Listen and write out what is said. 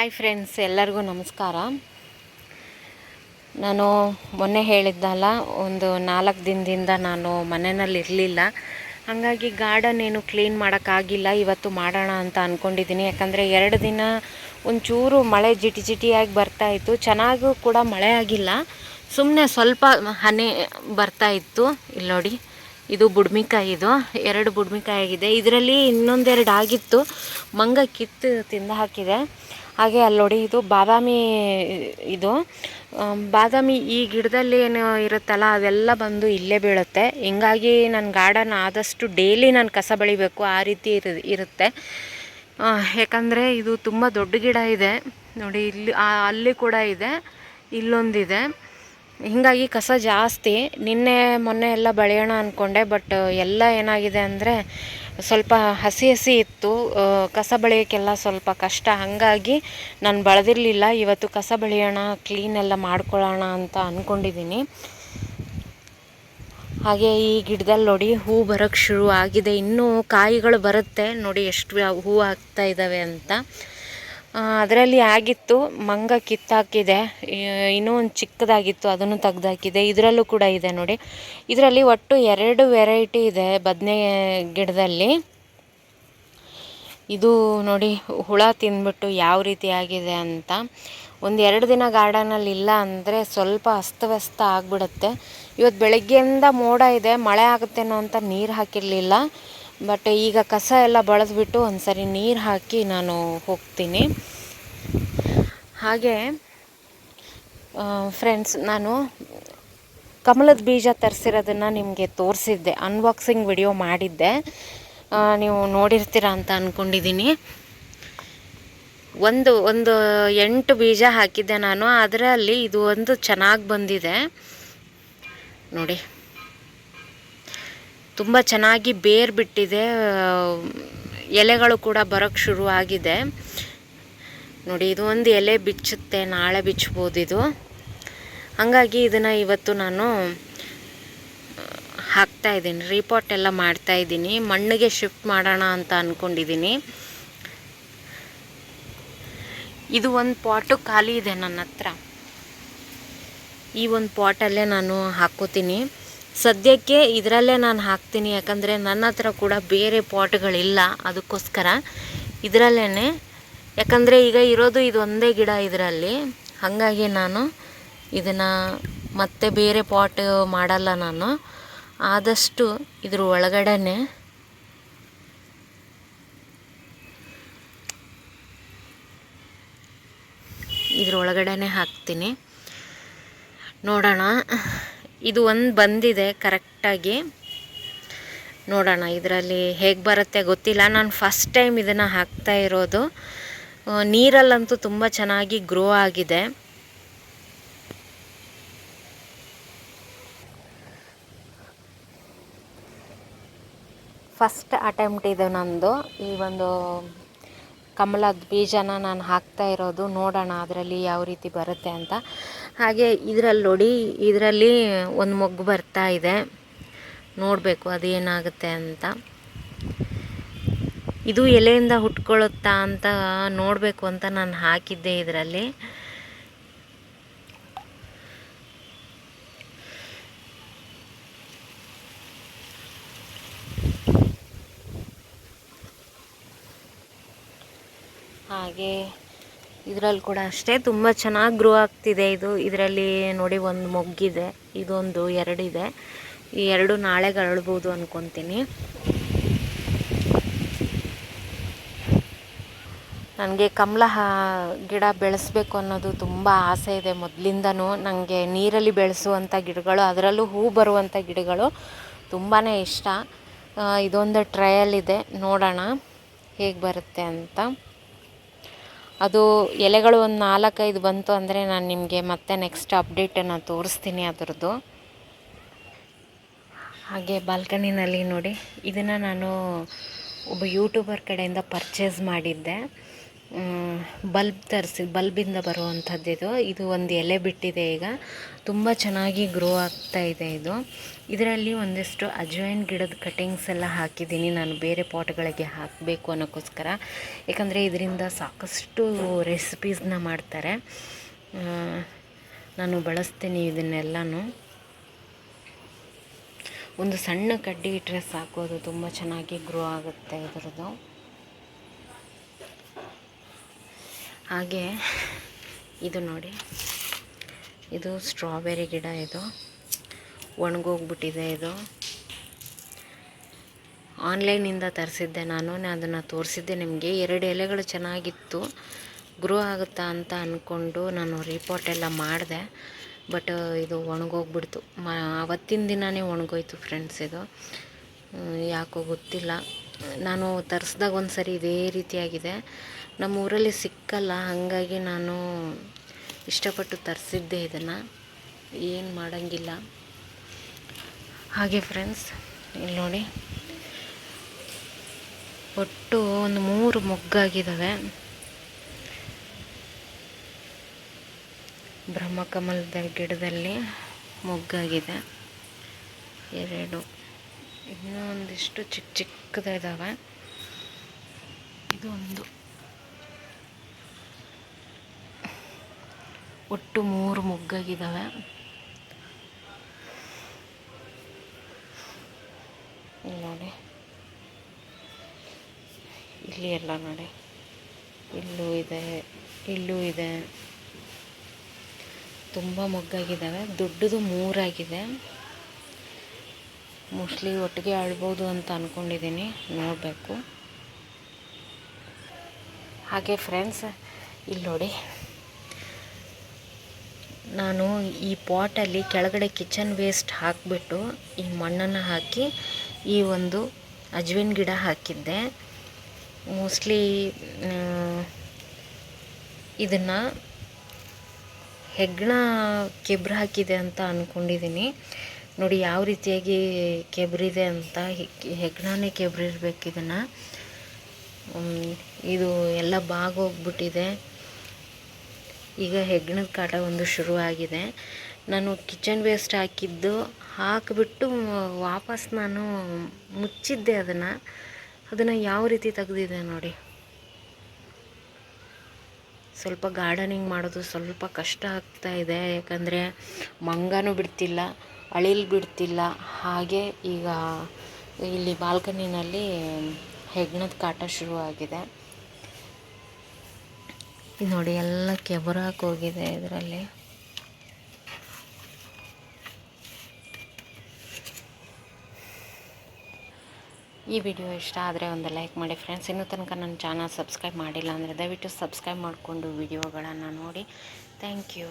Hi friends ಎಲ್ಲರಿಗೂ ನಮಸ್ಕಾರ. ನಾನು ಮೊನ್ನೆ ಹೇಳಿದ್ದಲ್ಲ, ಒಂದು ನಾಲ್ಕು ದಿನದಿಂದ ನಾನು ಮನೆಯಲ್ಲಿ ಇರಲಿಲ್ಲ. ಹಾಗಾಗಿ ಗಾರ್ಡನ್ ಏನು ಕ್ಲೀನ್ ಮಾಡೋಕ್ಕಾಗಿಲ್ಲ, ಇವತ್ತು ಮಾಡೋಣ ಅಂತ ಅಂದ್ಕೊಂಡಿದ್ದೀನಿ ಯಾಕಂದರೆ ಎರಡು ದಿನ ಒಂಚೂರು ಮಳೆ ಜಿಟಿ ಜಿಟಿಯಾಗಿ ಬರ್ತಾಯಿತ್ತು ಚೆನ್ನಾಗೂ ಕೂಡ ಮಳೆ ಆಗಿಲ್ಲ. ಸುಮ್ಮನೆ ಸ್ವಲ್ಪ ಹನಿ ಬರ್ತಾ ಇತ್ತು. ಇಲ್ಲಿ ನೋಡಿ, ಇದು ಬುಡ್ಮಿಕಾಯಿ ಇದು. ಎರಡು ಬುಡ್ಮಿಕಾಯಿ ಆಗಿದೆ. ಇದರಲ್ಲಿ ಇನ್ನೊಂದೆರಡು ಆಗಿತ್ತು. ಮಂಗ ಕಿತ್ತು ತಿಂದು ಹಾಕಿದೆ. ಹಾಗೆ ಅಲ್ಲಿ ನೋಡಿ ಇದು ಬಾದಾಮಿ ಇದು ಬಾದಾಮಿ ಈ ಗಿಡದಲ್ಲಿ ಏನು ಇರುತ್ತಲ್ಲ ಅದೆಲ್ಲ ಬಂದು ಇಲ್ಲೇ ಬೀಳುತ್ತೆ. ಹಿಂಗಾಗಿ ನನ್ನ ಗಾರ್ಡನ್ ಆದಷ್ಟು ಡೈಲಿ ನಾನು ಕಸ ಬೆಳಿಬೇಕು, ಆ ರೀತಿ ಇರು, ಇರುತ್ತೆ. ಯಾಕಂದರೆ ಇದು ತುಂಬ ದೊಡ್ಡ ಗಿಡ ಇದೆ. ನೋಡಿ ಇಲ್ಲಿ ಅಲ್ಲಿ ಕೂಡ ಇದೆ, ಇಲ್ಲೊಂದಿದೆ. ಹೀಗಾಗಿ ಕಸ ಜಾಸ್ತಿ. ನಿನ್ನೆ ಮೊನ್ನೆ ಎಲ್ಲ ಬೆಳೆಯೋಣ ಅಂದ್ಕೊಂಡೆ ಬಟ್ ಎಲ್ಲ ಏನಾಗಿದೆ ಅಂದರೆ ಸ್ವಲ್ಪ ಹಸಿ ಹಸಿ ಇತ್ತು. ಕಸ ಬಳಿಯೋಕ್ಕೆಲ್ಲ ಸ್ವಲ್ಪ ಕಷ್ಟ. ಹಾಗಾಗಿ ನಾನು ಬಳದಿರಲಿಲ್ಲ. ಇವತ್ತು ಕಸ ಬಳಿಯೋಣ ಕ್ಲೀನ್ ಎಲ್ಲ ಮಾಡ್ಕೊಳ್ಳೋಣ ಅಂತ ಅಂದ್ಕೊಂಡಿದ್ದೀನಿ ಹಾಗೆ ಈ ಗಿಡದಲ್ಲಿ ನೋಡಿ ಹೂ ಬರೋಕ್ಕೆ ಶುರು ಆಗಿದೆ. ಇನ್ನೂ ಕಾಯಿಗಳು ಬರುತ್ತೆ. ನೋಡಿ ಎಷ್ಟು ಹೂ ಆಗ್ತಾ ಇದ್ದಾವೆ ಅಂತ. ಅದರಲ್ಲಿ ಆಗಿತ್ತು, ಮಂಗ ಕಿತ್ತಾಕಿದೆ ಇನ್ನೂ ಒಂದು ಚಿಕ್ಕದಾಗಿತ್ತು, ಅದನ್ನು ತೆಗ್ದಾಕಿದೆ, ಇದರಲ್ಲೂ ಕೂಡ ಇದೆ ನೋಡಿ. ಇದರಲ್ಲಿ ಒಟ್ಟು ಎರಡು ವೆರೈಟಿ ಇದೆ ಬದನೆ ಗಿಡದಲ್ಲಿ. ಇದು ನೋಡಿ, ಹುಳ ತಿಂದ್ಬಿಟ್ಟು ಯಾವ ರೀತಿ ಆಗಿದೆ ಅಂತ. ಒಂದು ಎರಡು ದಿನ ಗಾರ್ಡನಲ್ಲಿ ಇಲ್ಲ ಅಂದರೆ ಸ್ವಲ್ಪ ಅಸ್ತವ್ಯಸ್ತ ಆಗಿಬಿಡುತ್ತೆ. ಇವತ್ತು ಬೆಳಗ್ಗೆಯಿಂದ ಮೋಡ ಇದೆ, ಮಳೆ ಆಗುತ್ತೇನೋ ಅಂತ ನೀರು ಹಾಕಿರಲಿಲ್ಲ. ಬಟ್ ಈಗ ಕಸ ಎಲ್ಲ ಬಳದ್ಬಿಟ್ಟು ಒಂದು ಸರಿ ನೀರು ಹಾಕಿ ನಾನು ಹೋಗ್ತೀನಿ. ಹಾಗೆ ಫ್ರೆಂಡ್ಸ್ ನಾನು ಕಮಲದ ಬೀಜ ತರಿಸಿರೋದನ್ನು ನಿಮಗೆ ತೋರಿಸಿದ್ದೆ. ಅನ್ಬಾಕ್ಸಿಂಗ್ ವಿಡಿಯೋ ಮಾಡಿದ್ದೆ. ನೀವು ನೋಡಿರ್ತೀರ ಅಂತ ಅಂದ್ಕೊಂಡಿದ್ದೀನಿ ಒಂದು ಒಂದು ಎಂಟು ಬೀಜ ಹಾಕಿದ್ದೆ ನಾನು. ಅದರಲ್ಲಿ ಇದು ಒಂದು ಚೆನ್ನಾಗಿ ಬಂದಿದೆ. ನೋಡಿ. ತುಂಬ ಚೆನ್ನಾಗಿ ಬೇರು ಬಿಟ್ಟಿದೆ ಎಲೆಗಳು ಕೂಡ ಬರೋಕ್ಕೆ ಶುರು ಆಗಿದೆ. ನೋಡಿ, ಇದು ಒಂದು ಎಲೆ ಬಿಚ್ಚುತ್ತೆ. ನಾಳೆ ಬಿಚ್ಚಬೋದು ಇದು. ಹಾಗಾಗಿ ಇದನ್ನು ಇವತ್ತು ನಾನು ಹಾಕ್ತಾ ಇದ್ದೀನಿ. ರೀಪಾಟ್ ಎಲ್ಲ ಮಾಡ್ತಾ ಇದ್ದೀನಿ. ಮಣ್ಣಿಗೆ ಶಿಫ್ಟ್ ಮಾಡೋಣ ಅಂತ ಅಂದ್ಕೊಂಡಿದ್ದೀನಿ ಇದು ಒಂದು ಪಾಟು ಖಾಲಿ ಇದೆ ನನ್ನ ಹತ್ರ. ಈ ಒಂದು ಪಾಟಲ್ಲೇ ನಾನು ಹಾಕ್ಕೋತೀನಿ ಸದ್ಯಕ್ಕೆ ಇದರಲ್ಲೇ ನಾನು ಹಾಕ್ತೀನಿ, ಯಾಕಂದರೆ ನನ್ನ ಹತ್ರ ಕೂಡ ಬೇರೆ ಪಾಟ್ಗಳಿಲ್ಲ ಅದಕ್ಕೋಸ್ಕರ. ಇದರಲ್ಲೇ ಯಾಕಂದರೆ ಈಗ ಇರೋದು ಇದು ಒಂದೇ ಗಿಡ ಇದರಲ್ಲಿ, ಹಾಗಾಗಿ ನಾನು ಇದನ್ನು ಮತ್ತೆ ಬೇರೆ ಪಾಟ್ ಮಾಡಲ್ಲ ನಾನು. ಆದಷ್ಟು ಇದ್ರ ಒಳಗಡೆ ಇದ್ರ ಒಳಗಡೆ ಹಾಕ್ತೀನಿ. ನೋಡೋಣ. ಇದು ಒಂದು ಬಂದಿದೆ ಕರೆಕ್ಟಾಗಿ ನೋಡೋಣ, ಇದರಲ್ಲಿ ಹೇಗೆ ಬರುತ್ತೆ ಗೊತ್ತಿಲ್ಲ. ನಾನು ಫಸ್ಟ್ ಟೈಮ್ ಇದನ್ನು ಹಾಕ್ತಾ ಇರೋದು. ನೀರಲ್ಲಂತೂ ತುಂಬ ಚೆನ್ನಾಗಿ ಗ್ರೋ ಆಗಿದೆ. ಫಸ್ಟ್ ಅಟೆಂಪ್ಟ್ ಇದು ನಂದು. ಈ ಒಂದು ಕಮಲದ ಬೀಜನ ನಾನು ಹಾಕ್ತಾ ಇರೋದು, ನೋಡೋಣ ಅದರಲ್ಲಿ ಯಾವ ರೀತಿ ಬರುತ್ತೆ ಅಂತ. ಹಾಗೆ ಇದರಲ್ಲಿ ನೋಡಿ, ಇದರಲ್ಲಿ ಒಂದು ಮೊಗ್ಗು ಬರ್ತಾ ಇದೆ. ನೋಡಬೇಕು ಅದೇನಾಗುತ್ತೆ ಅಂತ. ಇದು ಎಲೆಯಿಂದ ಹುಟ್ಕೊಳ್ಳುತ್ತಾ ಅಂತ ನೋಡಬೇಕು ಅಂತ ನಾನು ಹಾಕಿದ್ದೆ ಇದರಲ್ಲಿ. ಹಾಗೆ ಇದರಲ್ಲಿ ಕೂಡ ಅಷ್ಟೇ. ತುಂಬ ಚೆನ್ನಾಗಿ ಗ್ರೋ ಆಗ್ತಿದೆ ಇದು. ಇದರಲ್ಲಿ ನೋಡಿ ಒಂದು ಮೊಗ್ಗಿದೆ. ಇದೊಂದು ಎರಡಿದೆ. ಈ ಎರಡು ನಾಳೆ ಅರಳ್ಬೋದು ಅಂದ್ಕೊತೀನಿ ನನಗೆ ಕಮಲ ಗಿಡ ಬೆಳೆಸ್ಬೇಕು ಅನ್ನೋದು ತುಂಬ ಆಸೆ ಇದೆ ಮೊದಲಿಂದನೂ. ನನಗೆ ನೀರಲ್ಲಿ ಬೆಳೆಸುವಂಥ ಗಿಡಗಳು, ಅದರಲ್ಲೂ ಹೂ ಬರುವಂಥ ಗಿಡಗಳು ತುಂಬಾ ಇಷ್ಟ. ಇದೊಂದು ಟ್ರಯಲ್ ಇದೆ. ನೋಡೋಣ ಹೇಗೆ ಬರುತ್ತೆ ಅಂತ. ಅದು ಎಲೆಗಳು ಒಂದು ನಾಲ್ಕೈದು ಬಂತು ಅಂದರೆ ನಾನು ನಿಮಗೆ ಮತ್ತೆ ನೆಕ್ಸ್ಟ್ ಅಪ್ಡೇಟನ್ನು ತೋರಿಸ್ತೀನಿ ಅದರದ್ದು. ಹಾಗೆ ಬಾಲ್ಕನಿನಲ್ಲಿ ನೋಡಿ, ಇದನ್ನು ನಾನು ಒಬ್ಬ ಯೂಟ್ಯೂಬರ್ ಕಡೆಯಿಂದ ಪರ್ಚೇಸ್ ಮಾಡಿದ್ದೆ. ಬಲ್ಬ್ ತರಿಸಿ, ಬಲ್ಬಿಂದ ಬರುವಂಥದ್ದು ಇದು. ಒಂದು ಎಲೆ ಬಿಟ್ಟಿದೆ ಈಗ. ತುಂಬ ಚೆನ್ನಾಗಿ ಗ್ರೋ ಆಗ್ತಾ ಇದೆ ಇದು. ಇದರಲ್ಲಿ ಒಂದಿಷ್ಟು ಅಜ್ವೈನ್ ಗಿಡದ ಕಟಿಂಗ್ಸ್ ಎಲ್ಲ ಹಾಕಿದ್ದೀನಿ. ನಾನು ಬೇರೆ ಪಾಟ್ಗಳಿಗೆ ಹಾಕಬೇಕು ಅನ್ನೋಕ್ಕೋಸ್ಕರ. ಏಕೆಂದರೆ ಇದರಿಂದ ಸಾಕಷ್ಟು ರೆಸಿಪೀಸ್ನ ಮಾಡ್ತಾರೆ. ನಾನು ಬಳಸ್ತೀನಿ ಇದನ್ನೆಲ್ಲನೂ. ಒಂದು ಸಣ್ಣ ಕಡ್ಡಿ ಇಟ್ಟರೆ ಸಾಕು. ಅದು ತುಂಬ ಚೆನ್ನಾಗಿ ಗ್ರೋ ಆಗುತ್ತೆ ಇದರದ್ದು. ಹಾಗೆ ಇದು ನೋಡಿ. ಇದು ಸ್ಟ್ರಾಬೆರಿ ಗಿಡ ಇದು. ಒಣಗೋಗ್ಬಿಟ್ಟಿದೆ ಇದು. ಆನ್ಲೈನಿಂದ ತರಿಸಿದ್ದೆ ನಾನು ಅದನ್ನು ತೋರಿಸಿದ್ದೆ ನಿಮಗೆ. ಎರಡು ಎಲೆಗಳು ಚೆನ್ನಾಗಿತ್ತು. ಗ್ರೋ ಆಗುತ್ತಾ ಅಂತ ಅಂದ್ಕೊಂಡು ನಾನು ರಿಪೋರ್ಟ್ ಎಲ್ಲ ಮಾಡಿದೆ. ಬಟ್ ಇದು ಒಣಗೋಗ್ಬಿಡ್ತು. ಮ, ಅವತ್ತಿನ ದಿನವೇ ಒಣಗೋಯ್ತು ಫ್ರೆಂಡ್ಸ್ ಇದು. ಯಾಕೋ ಗೊತ್ತಿಲ್ಲ. ನಾನು ತರಿಸ್ದಾಗ ಒಂದು ಸರಿ ಇದೇ ರೀತಿಯಾಗಿದೆ. ನಮ್ಮ ಊರಲ್ಲಿ ಸಿಕ್ಕಲ್ಲ, ಹಾಗಾಗಿ ನಾನು ಇಷ್ಟಪಟ್ಟು ತರಿಸಿದ್ದೆ ಇದನ್ನು. ಏನು ಮಾಡೋಂಗಿಲ್ಲ. ಹಾಗೆ ಫ್ರೆಂಡ್ಸ್ ಇಲ್ಲಿ ನೋಡಿ. ಒಟ್ಟು ಒಂದು ಮೂರು ಮೊಗ್ಗಾಗಿದ್ದಾವೆ ಬ್ರಹ್ಮಕಮಲದ ಗಿಡದಲ್ಲಿ ಮೊಗ್ಗಾಗಿದೆ. ಎರಡು ಇನ್ನೂ ಒಂದಿಷ್ಟು ಚಿಕ್ಕ ಚಿಕ್ಕದಿದ್ದಾವೆ ಇದು ಒಂದು ಒಟ್ಟು ಮೂರು ಮೊಗ್ಗಾಗಿದ್ದಾವೆ ನೋಡಿ. ಇಲ್ಲಿ ಎಲ್ಲ ನೋಡಿ. ಇಲ್ಲೂ ಇದೆ ಇಲ್ಲೂ ಇದೆ. ತುಂಬ ಮೊಗ್ಗಾಗಿದ್ದಾವೆ ದೊಡ್ಡದು ಮೂರಾಗಿದೆ. ಮೋಸ್ಟ್ಲಿ ಒಟ್ಟಿಗೆ ಆಳ್ಬೋದು ಅಂತ ಅಂದ್ಕೊಂಡಿದ್ದೀನಿ ನೋಡಬೇಕು. ಹಾಗೆ ಫ್ರೆಂಡ್ಸ್, ಇಲ್ಲಿ ನೋಡಿ. ನಾನು ಈ ಪಾಟಲ್ಲಿ ಕೆಳಗಡೆ ಕಿಚನ್ ವೇಸ್ಟ್ ಹಾಕಿಬಿಟ್ಟು ಈ ಮಣ್ಣನ್ನು ಹಾಕಿ ಈ ಒಂದು ಅಜ್ವಿನ ಗಿಡ ಹಾಕಿದ್ದೆ. ಮೋಸ್ಟ್ಲಿ ಇದನ್ನು ಹೆಗ್ಣ ಕೆಬ್ರ ಹಾಕಿದೆ ಅಂತ ಅಂದ್ಕೊಂಡಿದ್ದೀನಿ ನೋಡಿ, ಯಾವ ರೀತಿಯಾಗಿ ಕೆಬ್ರಿದೆ ಅಂತ ಹೆಗ್ಣನೇ ಕೆಬ್ರಿರ್ಬೇಕು ಇದನ್ನು. ಇದು ಎಲ್ಲ ಬಾಗೋಗ್ಬಿಟ್ಟಿದೆ. ಈಗ ಹೆಗ್ಣದ ಕಾಟ ಒಂದು ಶುರುವಾಗಿದೆ. ನಾನು ಕಿಚನ್ ವೇಸ್ಟ್ ಹಾಕಿದ್ದು ಹಾಕಿಬಿಟ್ಟು ವಾಪಸ್ ನಾನು ಮುಚ್ಚಿದ್ದೆ ಅದನ್ನು. ಅದನ್ನು ಯಾವ ರೀತಿ ತೆಗೆದಿದೆ ನೋಡಿ. ಸ್ವಲ್ಪ ಗಾರ್ಡನಿಂಗ್ ಮಾಡೋದು ಸ್ವಲ್ಪ ಕಷ್ಟ ಆಗ್ತಾ ಇದೆ. ಯಾಕಂದರೆ ಮಂಗನೂ ಬಿಡ್ತಿಲ್ಲ, ಅಳಿಲ್ ಬಿಡ್ತಿಲ್ಲ. ಹಾಗೆ ಈಗ ಇಲ್ಲಿ ಬಾಲ್ಕನಿನಲ್ಲಿ ಹೆಗ್ಣದ ಕಾಟ ಶುರುವಾಗಿದೆ. ಇದು ನೋಡಿ ಎಲ್ಲ ಕೆಬರಾಕೋಗಿದೆ ಇದರಲ್ಲಿ. ಈ ವಿಡಿಯೋ ಇಷ್ಟ ಆದರೆ ಒಂದು ಲೈಕ್ ಮಾಡಿ ಫ್ರೆಂಡ್ಸ್. ಇನ್ನೂ ತನಕ ನನ್ನ ಚಾನಲ್ ಸಬ್ಸ್ಕ್ರೈಬ್ ಮಾಡಿಲ್ಲ ಅಂದರೆ ದಯವಿಟ್ಟು ಸಬ್ಸ್ಕ್ರೈಬ್ ಮಾಡಿಕೊಂಡು ವಿಡಿಯೋಗಳನ್ನು ನೋಡಿ. Thank you.